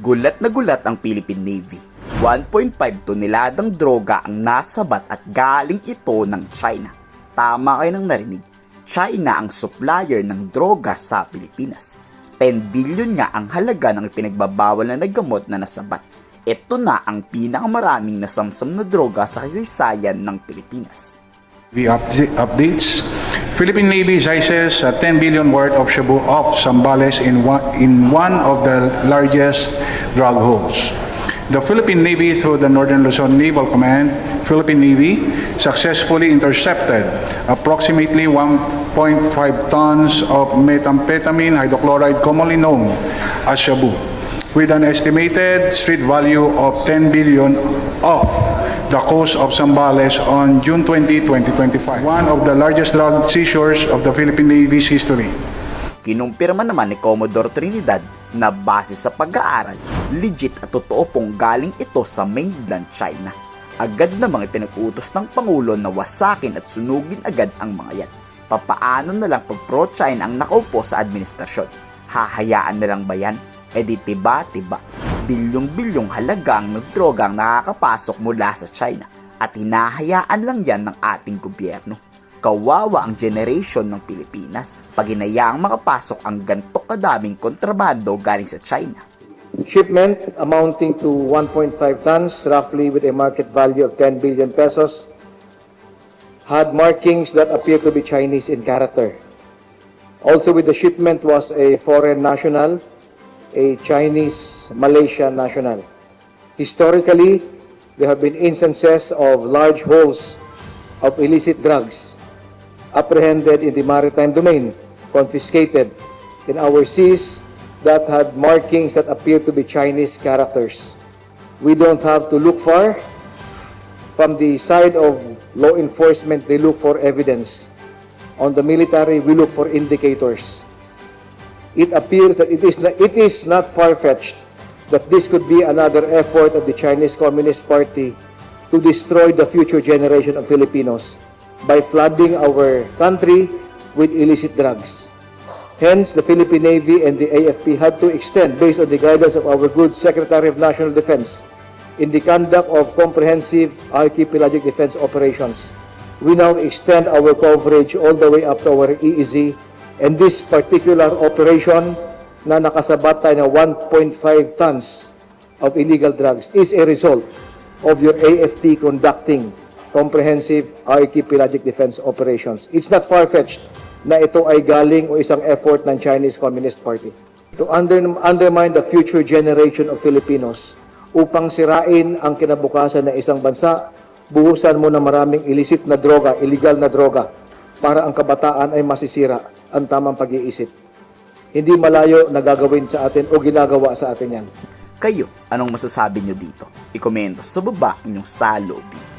Gulat na gulat ang Philippine Navy. 1.5 toneladang droga ang nasabat at galing ito ng China. Tama kayo nang narinig. China ang supplier ng droga sa Pilipinas. 10 billion nga ang halaga ng pinagbabawal na nagamot na nasabat. Ito na ang pinakamaraming nasamsam na droga sa kasaysayan ng Pilipinas. We upda- updates. Philippine Navy seizes uh, 10 billion worth of shabu off Sambales in one, in one of the largest drug holes. The Philippine Navy, through the Northern Luzon Naval Command, Philippine Navy, successfully intercepted approximately 1.5 tons of methamphetamine hydrochloride, commonly known as shabu, with an estimated street value of 10 billion off the coast of Zambales on June 20, 2025. One of the largest drug seizures of the Philippine Navy's history. Kinumpirma naman ni Commodore Trinidad na base sa pag-aaral, legit at totoo pong galing ito sa mainland China. Agad namang ipinag-utos ng Pangulo na wasakin at sunugin agad ang mga yan. Papaano na lang pag pro-China ang nakaupo sa administrasyon? Hahayaan na lang ba yan? E di tiba-tiba, bilyong-bilyong halaga ang nagdroga nakakapasok mula sa China at hinahayaan lang yan ng ating gobyerno kawawa ang generation ng Pilipinas pag inayaang makapasok ang ganito kadaming kontrabando galing sa China. shipment amounting to 1.5 tons, roughly with a market value of 10 billion pesos, had markings that appear to be Chinese in character. Also with the shipment was a foreign national, a Chinese Malaysian national. Historically, there have been instances of large holes of illicit drugs apprehended in the maritime domain, confiscated in our seas that had markings that appear to be Chinese characters. We don't have to look far. From the side of law enforcement, they look for evidence. On the military, we look for indicators. It appears that it is not, it is not far-fetched that this could be another effort of the Chinese Communist Party to destroy the future generation of Filipinos by flooding our country with illicit drugs. Hence, the Philippine Navy and the AFP had to extend, based on the guidance of our good Secretary of National Defense, in the conduct of comprehensive archipelagic defense operations. We now extend our coverage all the way up to our EEZ, and this particular operation na nakasabat tayo ng 1.5 tons of illegal drugs is a result of your AFP conducting comprehensive archipelagic defense operations. It's not far-fetched na ito ay galing o isang effort ng Chinese Communist Party to under, undermine the future generation of Filipinos upang sirain ang kinabukasan ng isang bansa, buhusan mo ng maraming illicit na droga, illegal na droga, para ang kabataan ay masisira ang tamang pag-iisip. Hindi malayo na gagawin sa atin o ginagawa sa atin yan. Kayo, anong masasabi nyo dito? I-komento sa baba inyong saloobin.